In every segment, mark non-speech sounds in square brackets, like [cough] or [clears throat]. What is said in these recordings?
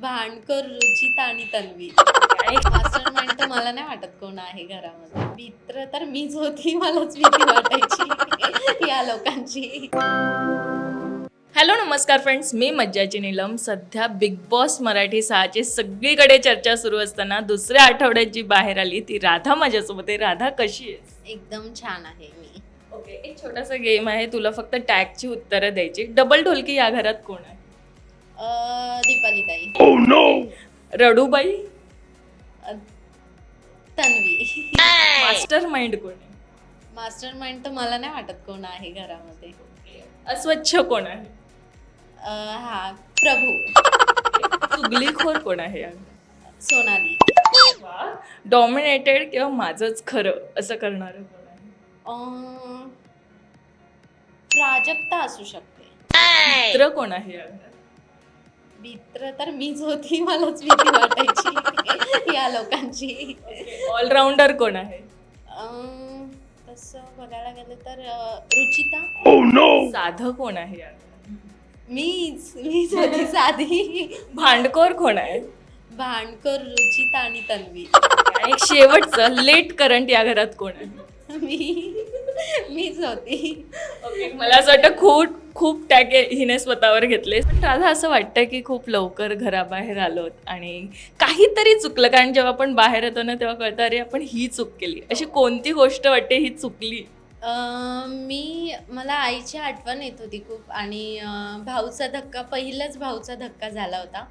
भांडकर रुचिता आणि Tanvi. Master mind तर मला नाही वाटत कोण आहे घरामध्ये. मित्र तर मीच होती मलाच भीती वाटायची [laughs] या लोकांची. हॅलो नमस्कार फ्रेंड्स मी मज्जाची नीलम. सध्या बिग बॉस मराठी सहाची सगळीकडे चर्चा सुरू असताना दुसऱ्या आठवड्यात जी बाहेर आली ती राधा माझ्यासोबत आहे. राधा कशी आहे एकदम छान आहे मी. ओके एक छोटासा गेम आहे. तुला फक्त टॅगची उत्तरं द्यायची. डबल ढोलकी या घरात कोण आहे? दीपाली ताई. रडूबाई? अं, तन्वी. [laughs] मास्टर माइंड कोण आहे? मास्टर माइंड तर मला नाही वाटत कोण आहे घरामध्ये. अस्वच्छ कोण आहे? अं, हा प्रभू. [laughs] चुगलीखोर कोण आहे? सोनाली. डॉमिनेटेड किंवा माझंच खरं असं करणारं कोण आहे? अं, प्राजक्ता असू शकते. मित्र कोण आहे या घरात मित्र तर मीच होती मलाच भीती वाटायची. [laughs] या लोकांची. ऑलराऊंडर कोण आहे? अं, तसं बघायला गेलं तर अं, रुचिता. साधं कोण आहे? मीच मीच होती साधी. [laughs] भांडखोर कोण आहे? भांडकर रुचिता आणि तन्वी. आणि एक शेवटचं लेट करंट या घरात कोण आहे? [laughs] मी. मीच होती. ओके मला असं वाटतं खूप खूप टॅग हिने स्वतःवर घेतले. पण राधा असं वाटतं की खूप लवकर घराबाहेर आलोत आणि काहीतरी चुकलं कारण जेव्हा आपण बाहेर येतो ना तेव्हा कळतं अरे आपण ही चूक केली. अशी कोणती गोष्ट वाटते ही चुकली? अं, मी मला आईची आठवण येत होती खूप आणि अं, भाऊचा धक्का पहिलाच भाऊचा धक्का झाला होता.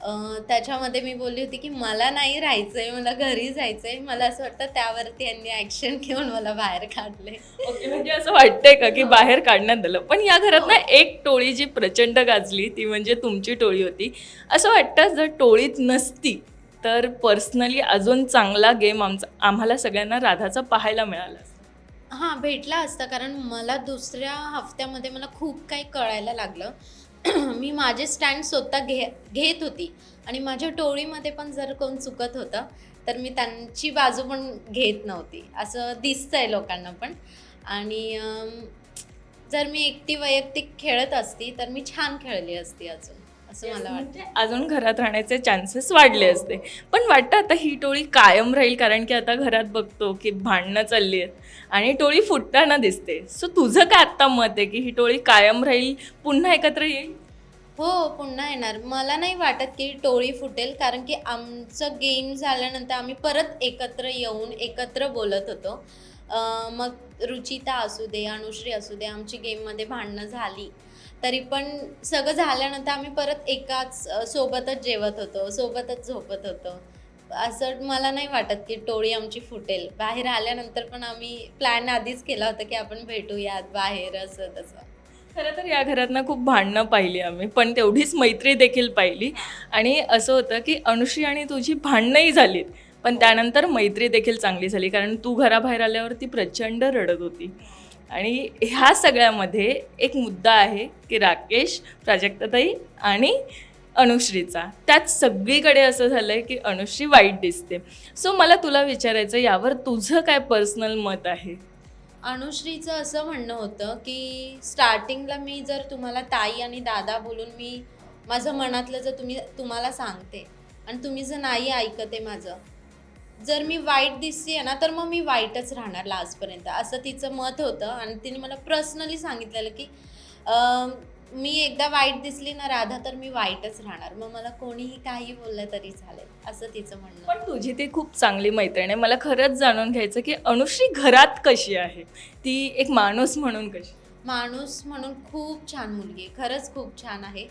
त्याच्यामध्ये मी बोलली होती की मला नाही राहायचंय मला घरी जायचंय. मला असं वाटतं त्यावरती यांनी ॲक्शन [laughs] घेऊन मला बाहेर काढले. ओके म्हणजे असं वाटतंय का की बाहेर काढण्यात आलं? पण या घरात ना एक टोळी जी प्रचंड गाजली ती म्हणजे तुमची टोळी होती. असं वाटतं जर टोळीत नसती तर पर्सनली अजून चांगला गेम आमचा आम्हाला सगळ्यांना राधाचा पाहायला मिळाला. हां भेटला असता. कारण मला दुसऱ्या हफ्त्यामध्ये मला खूप काही कळायला लागलं. [clears throat] मी माझे स्टँड स्वतः घे घेत होती. आणि माझ्या टोळीमध्ये पण जर कोण चुकत होतं तर मी त्यांची बाजू पण घेत नव्हती. असं दिसतं आहे लोकांना पण. आणि जर मी एकटी वैयक्तिक खेळत असती तर मी छान खेळली असती अजून. असं मला वाटतं म्हणजे अजून घरात राहण्याचे चान्सेस वाढले असते. पण वाटतं आता ही टोळी कायम राहील कारण की आता घरात बघतो की भांडणं चालली आहेत. आणि टोळी फुटताना दिसते. सो तुझं काय आत्ता मत आहे की ही टोळी कायम राहील पुन्हा एकत्र येईल? हो पुन्हा येणार. मला नाही वाटत की टोळी फुटेल कारण की आमचं गेम झाल्यानंतर आम्ही परत एकत्र येऊन एकत्र बोलत होतो. मग रुचिता असू दे अनुश्री असू दे आमची गेममध्ये भांडणं झाली. तरी पण सगळं झाल्यानंतर आम्ही परत एकाच सोबतच जेवत होतो सोबतच झोपत होतो. असं मला नाही वाटत की टोळी आमची फुटेल. बाहेर आल्यानंतर पण आम्ही प्लॅन आधीच केला होता की आपण भेटूयात बाहेर असं तसं. खरं तर या घरातनं खूप भांडणं पाहिली आम्ही पण तेवढीच मैत्री देखील पाहिली. आणि असं होतं की अनुश्री आणि तुझी भांडणंही झालीत पण त्यानंतर मैत्री देखील चांगली झाली कारण तू घराबाहेर आल्यावर ती प्रचंड रडत होती. आणि ह्या सगळ्यामध्ये एक मुद्दा आहे की राकेश प्राजक्ताताई आणि अनुश्रीचा. त्यात सगळीकडे असं झालं आहे की अनुश्री वाईट दिसते. सो मला तुला विचारायचं यावर तुझं काय पर्सनल मत आहे? अनुश्रीचं असं म्हणणं होतं की स्टार्टिंगला मी जर तुम्हाला ताई आणि दादा बोलून मी माझं मनातलं जर तुम्ही तुम्हाला सांगते आणि तुम्ही जर नाही ऐकते माझं जर मी वाईट दिसते ना तर मग मी वाईटच राहणार लास्टपर्यंत असं तिचं मत होतं आणि तिने मला पर्सनली सांगितलेलं की मी एकदा वाईट दिसली ना राधा तर मी वाईटच राहणार. मग मला कोणीही काही बोललं तरी चालेल असं तिचं म्हणणं पण तुझी ती खूप चांगली मैत्रीण आहे. मला खरंच जाणून घ्यायचं की अनुश्री घरात कशी आहे? ती एक माणूस म्हणून कशी? माणूस म्हणून खूप छान मुलगी आहे. खरंच खूप छान आहे.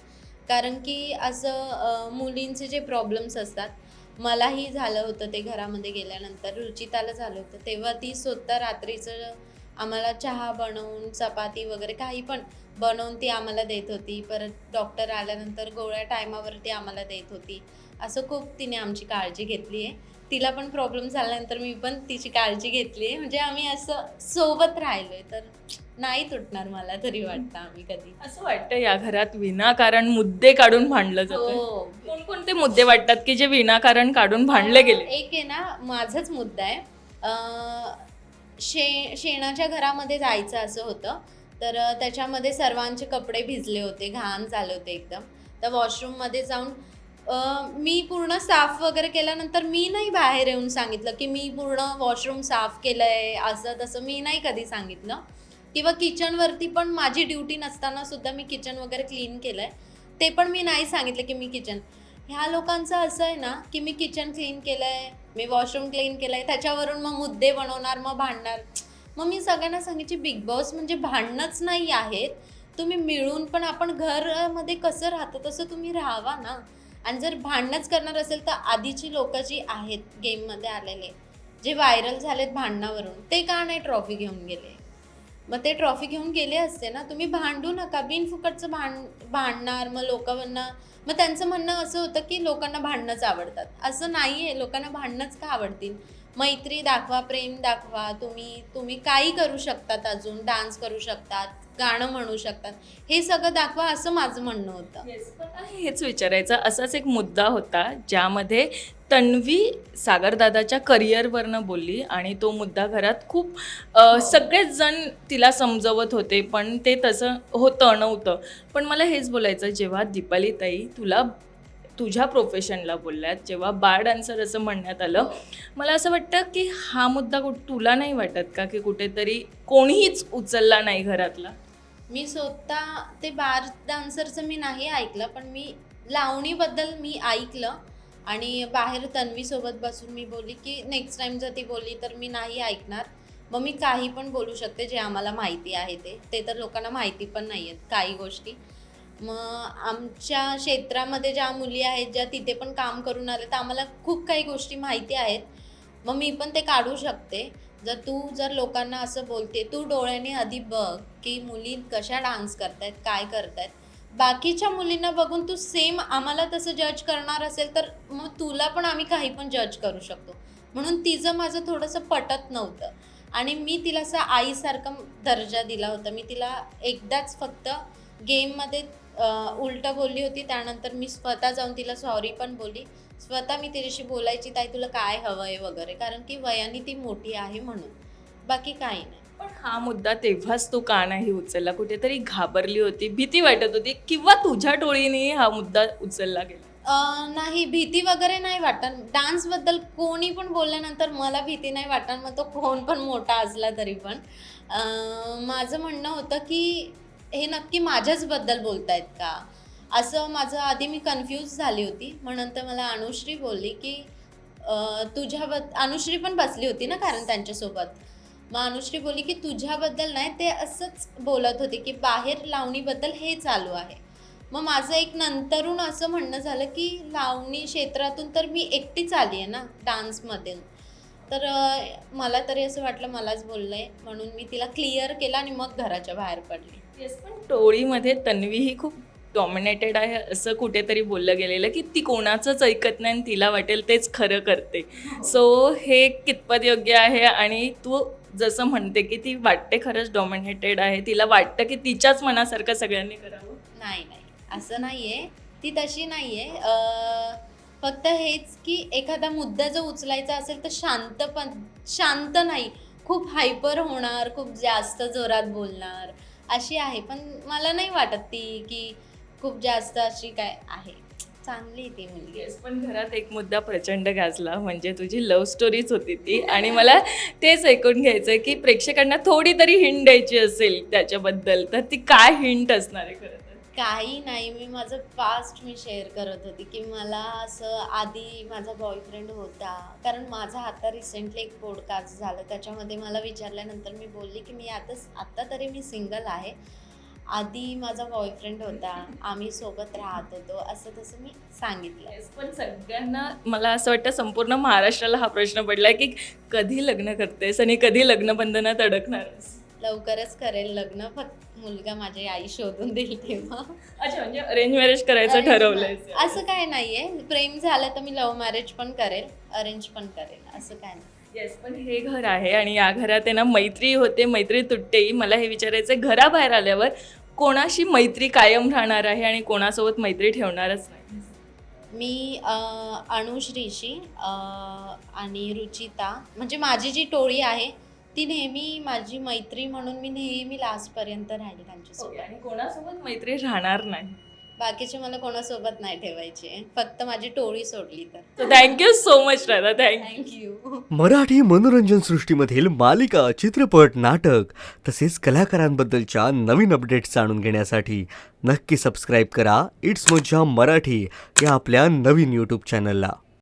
कारण की असं मुलींचे जे प्रॉब्लेम्स असतात मलाही झालं होतं ते घरामध्ये गेल्यानंतर रुचिताला झालं होतं. तेव्हा ती स्वतः रात्रीचं आम्हाला चहा बनवून चपाती वगैरे काही पण बनवून ती आम्हाला देत होती. परत डॉक्टर आल्यानंतर गोळ्या टायमावरती आम्हाला देत होती. असं खूप तिने आमची काळजी घेतली आहे. तिला पण प्रॉब्लेम झाल्यानंतर मी पण तिची काळजी घेतली आहे. म्हणजे आम्ही असं सोबत राहिलो आहे तर नाही तुटणार मला तरी वाटतं आम्ही कधी. असं वाटतं या घरात विनाकारण मुद्दे काढून भांडलं जातं? हो. कोणकोणते मुद्दे वाटतात की जे विनाकारण काढून भांडले गेले? एक आहे ना माझाच मुद्दा आहे. अं, शे शेणाच्या घरामध्ये जायचं असं होतं. तर त्याच्यामध्ये सर्वांचे कपडे भिजले होते घाण झाले होते एकदम. तर वॉशरूममध्ये जाऊन अं, मी पूर्ण साफ वगैरे केल्यानंतर मी नाही बाहेर येऊन सांगितलं की मी पूर्ण वॉशरूम साफ केलंय असं तसं मी नाही कधी सांगितलं. किंवा किचनवरती पण माझी ड्युटी नसताना सुद्धा मी किचन वगैरे क्लीन केलं आहे ते पण मी नाही सांगितलं की मी किचन ह्या लोकांचं असं आहे ना की मी किचन क्लीन केलं आहे मी वॉशरूम क्लीन केलं आहे त्याच्यावरून मग मुद्दे बनवणार मग भांडणार. मग मी सगळ्यांना सांगायची बिग बॉस म्हणजे भांडणंच नाही आहेत. तुम्ही मिळून पण आपण घरामध्ये कसं राहतो तसं तुम्ही राहावा ना. आणि जर भांडणंच करणार असेल तर आधीची लोक जी आहेत गेममध्ये आलेले जे व्हायरल झालेत भांडणावरून ते का नाही ट्रॉफी घेऊन गेले? मग ते ट्रॉफी घेऊन गेले असते ना तुम्ही भांडू नका. बिनफुकटचं भांड भांडणार मग लोकांना मग त्यांचं म्हणणं असं होतं की लोकांना भांडणंच आवडतात. असं नाही आहे लोकांना भांडणंच का आवडतील? मैत्री दाखवा प्रेम दाखवा तुम्ही तुम्ही काही करू शकतात अजून डान्स करू शकतात गाणं म्हणू शकतात. हे सगळं दाखवा असं माझं म्हणणं होतं. हेच विचारायचं असाच एक मुद्दा होता ज्यामध्ये तन्वी सागरदादाच्या करिअरवरनं बोलली आणि तो मुद्दा घरात खूप अ, सगळेच जण तिला समजवत होते पण ते तसं होतं नव्हतं. पण मला हेच बोलायचं जेव्हा दीपाली ताई तुला तुझ्या प्रोफेशनला बोलल्यात जेव्हा बार डान्सर असं म्हणण्यात आलं मला असं वाटतं की हा मुद्दा कुठ तुला नाही वाटत का की कुठेतरी कोणीच उचलला नाही घरातला? मी स्वतः ते बार डान्सरचं मी नाही ऐकलं पण मी लावणीबद्दल मी ऐकलं आणि बाहेर तन्वीसोबत बसून मी बोलली की नेक्स्ट टाईम जर ती बोलली तर मी नाही ऐकणार. मग मी काही पण बोलू शकते जे आम्हाला माहिती आहे ते. ते तर लोकांना माहिती पण नाही आहेत काही गोष्टी. मग आमच्या क्षेत्रामध्ये ज्या मुली आहेत ज्या तिथे पण काम करून आल्या तर आम्हाला खूप काही गोष्टी माहिती आहेत. मग मी पण ते काढू शकते. जर तू जर लोकांना असं बोलते तू डोळ्याने आधी बघ की मुली कशा डान्स करतायत काय करतायत. बाकीच्या मुलींना बघून तू सेम आम्हाला तसं जज करणार असेल तर मग तुला पण आम्ही काही पण जज करू शकतो. म्हणून तिचं माझं थोडंसं पटत नव्हतं. आणि मी तिला असं आईसारखं दर्जा दिला होता. मी तिला एकदाच फक्त गेममध्ये उलटं बोलली होती त्यानंतर मी स्वतः जाऊन तिला सॉरी पण बोलली. स्वतः मी तिच्याशी बोलायची ताई तुला काय हवं आहे वगैरे? कारण की वयाने ती मोठी आहे म्हणून. बाकी काही नाही. पण हा मुद्दा तेव्हाच तू का नाही उचलला? कुठेतरी घाबरली होती भीती वाटत होती किंवा तुझ्या टोळीने हा मुद्दा उचलला गेला? नाही भीती वगैरे नाही वाटत. डान्सबद्दल कोणी पण बोलल्यानंतर मला भीती नाही वाटत. मग तो कोण पण मोठा असला तरी पण. माझं म्हणणं होतं की हे नक्की माझ्याचबद्दल बोलतायत का? असं माझं आधी मी कन्फ्यूज झाली होती. म्हणून तर मला अनुश्री बोलली की तुझ्याबद्द अनुश्री पण बसली होती ना कारण त्यांच्यासोबत. मग अनुश्री बोलली की तुझ्याबद्दल नाही ते असंच बोलत होते की बाहेर लावणीबद्दल हे चालू आहे. मग माझं एक नंतरून असं म्हणणं झालं की लावणी क्षेत्रातून तर मी एकटीच आली आहे ना डान्समधील तर मला तरी असं वाटलं मलाच बोललंय. म्हणून मी तिला क्लिअर केलं आणि मग घराच्या बाहेर पडली. येस पण टोळीमध्ये तन्वी ही खूप डॉमिनेटेड आहे असं कुठेतरी बोललं गेलेलं की ती कोणाचंच ऐकत नाही आणि तिला वाटेल तेच खरं करते. सो हे कितपत योग्य आहे आणि तू जसं म्हणते की ती वाटते खरंच डॉमिनेटेड आहे तिला वाटतं की तिच्याच मनासारखं सगळ्यांनी करावं? नाही नाही. असं नाही आहे ती तशी नाही आहे फक्त हेच की एखादा मुद्दा जो उचलायचा असेल तर शांत पण शांत नाही. खूप हायपर होणार खूप जास्त जोरात बोलणार. अशी आहे. पण मला नाही वाटत ती की खूप जास्त अशी काय आहे. चांगली आहे ती मुलगी. पण घरात एक मुद्दा प्रचंड गाजला. म्हणजे तुझी लव्ह स्टोरीच होती ती. आणि मला तेच ऐकून घ्यायचं आहे की प्रेक्षकांना थोडी तरी हिंट द्यायची असेल त्याच्याबद्दल तर ती काय हिंट असणार आहे खरं काही नाही मी माझं पास्ट मी शेअर करत होती की मला असं आधी माझा बॉयफ्रेंड होता. कारण माझा आता रिसेंटली एक पॉडकास्ट झालं. त्याच्यामध्ये मला विचारल्यानंतर मी बोलली की मी आता आत्ता तरी मी सिंगल आहे. आधी माझा बॉयफ्रेंड होता. आम्ही सोबत राहत होतो. असं तसं मी सांगितलं. पण सगळ्यांना मला असं वाटतं संपूर्ण महाराष्ट्राला हा प्रश्न पडलाय की कधी लग्न करतेस आणि कधी लग्न बंधनात अडकणारस लवकरच करेल लग्न फक्त मुलगा माझी आई शोधून देईल तेव्हा. अच्छा म्हणजे अरेंज मॅरेज करायचं ठरवलंय असं काय नाहीये. प्रेम झालं तर मी लव्ह मॅरेज पण करेल अरेंज पण करेल. असं काय नाही. येस पण हे घर आहे आणि या घरात आहे ना मैत्री होते मैत्री तुटतेही. मला हे विचारायचं घराबाहेर आल्यावर कोणाशी मैत्री कायम राहणार आहे आणि कोणासोबत मैत्री ठेवणारच नाही? मी अं, अनुश्रीशी अं, आणि रुचिता म्हणजे माझी जी टोळी आहे ती नेहमी माझी मैत्री म्हणून मी नेहमी लास्टपर्यंत राहील ओके, त्यांच्यासोबत. आणि कोणासोबत मैत्री राहणार नाही. बाकीचे मला कोणासोबत नाही ठेवायचे. फक्त माझी टोळी सोडली तर. Thank you so much Radha thank you thank you Marathi मनोरंजन सृष्टीमधील मालिका चित्रपट नाटक तसेच कलाकारांबद्दलच्या नवीन अपडेट्स जाणून घेण्यासाठी नक्की सबस्क्राईब करा. इट्स मज्जा मराठी या आपल्या नवीन यूट्यूब चॅनलला